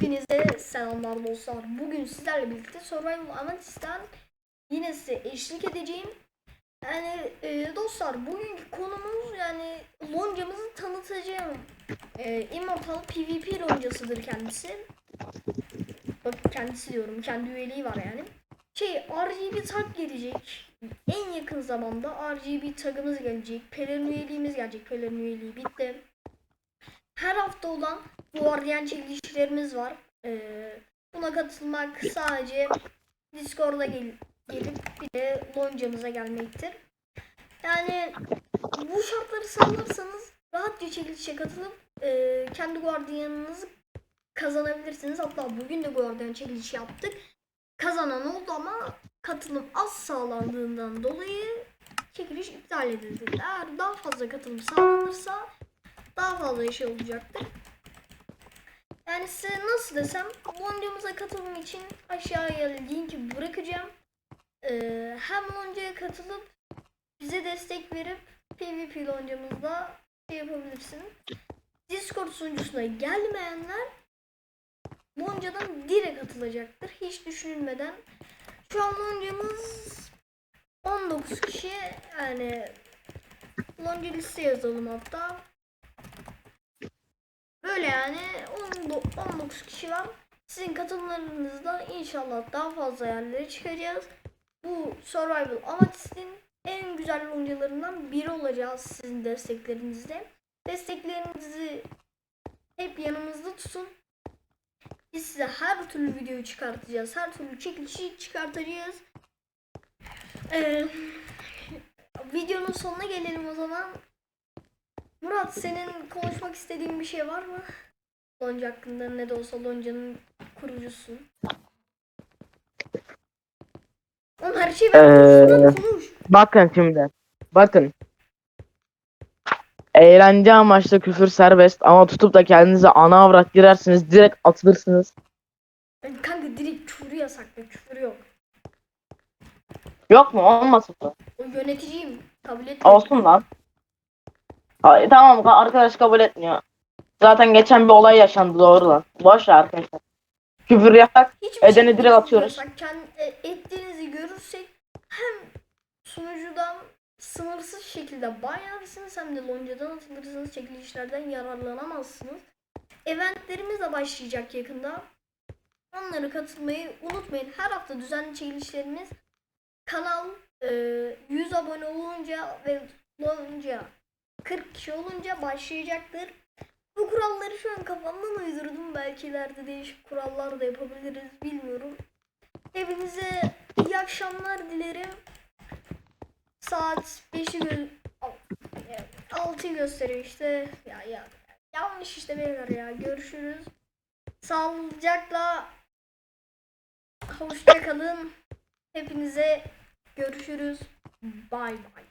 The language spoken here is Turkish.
Hepinize selamlar dostlar. Bugün sizlerle birlikte Survival Amatis'ten yine size eşlik edeceğim. Yani e, dostlar bugünkü konumuz yani loncamızı tanıtacağım. E, Immortal PvP loncasıdır kendisi. Bak kendisi diyorum. Kendi üyeliği var yani. Şey RGB tag gelecek. En yakın zamanda RGB tagımız gelecek. Pelerin üyeliğimiz gelecek. Pelerin üyeliği bitti. Her hafta olan Guardian çekilişlerimiz var. Ee, buna katılmak sadece Discord'a gel gelip bir de loncamıza gelmektir. Yani bu şartları sağlarsanız rahatça çekilişe katılıp e, kendi Guardian'ınızı kazanabilirsiniz. Hatta bugün de Guardian çekilişi yaptık. Kazanan oldu ama katılım az sağlandığından dolayı çekiliş iptal edildi. Eğer daha fazla katılım sağlanırsa daha fazla şey olacaktır. Yani size nasıl desem loncamıza katılım için aşağıya linki bırakacağım. Ee, hem loncaya katılıp bize destek verip PvP loncamızda şey yapabilirsin. Discord sunucusuna gelmeyenler loncadan direkt atılacaktır. Hiç düşünülmeden. Şu an loncamız 19 kişi yani lonca liste yazalım hatta. Böyle yani 10 19 kişi var. Sizin katılımlarınızla inşallah daha fazla yerlere çıkacağız. Bu Survival Amatis'in en güzel oyuncularından biri olacağız sizin desteklerinizle. Desteklerinizi hep yanımızda tutun. Biz size her türlü videoyu çıkartacağız. Her türlü çekilişi çıkartacağız. Ee, videonun sonuna gelelim o zaman. Murat senin konuşmak istediğin bir şey var mı? Lonca hakkında ne de olsa Lonca'nın kurucusun. Oğlum her şeyi ben Ee, konuş. Bakın şimdi. Bakın. Eğlence amaçlı küfür serbest ama tutup da kendinize ana avrat girersiniz direkt atılırsınız. Yani kanka direkt küfür yasaklı küfür yok. Yok mu? Olmasın mı? O yöneticiyim. Kabul etmiyorum. Olsun lan. Ay, tamam arkadaş kabul etmiyor. Zaten geçen bir olay yaşandı doğru lan. Boş ver arkadaşlar. Küfür yasak. Hiçbir Edeni şey direkt atıyoruz. Kendi, e, ettiğinizi görürsek hem sunucudan sınırsız şekilde ban yersiniz hem de loncadan atılırsınız çekilişlerden yararlanamazsınız. Eventlerimiz de başlayacak yakında. Onlara katılmayı unutmayın. Her hafta düzenli çekilişlerimiz kanal e, 100 abone olunca ve lonca 40 kişi olunca başlayacaktır. Bu kuralları şu an kafamdan uydurdum. Belki ileride değişik kurallar da yapabiliriz. Bilmiyorum. Hepinize iyi akşamlar dilerim. Saat 5'i gö 6'yı gösteriyor işte. Ya ya yanlış işte beyler ya. Görüşürüz. Sağlıcakla hoşça kalın. Hepinize görüşürüz. Bay bay.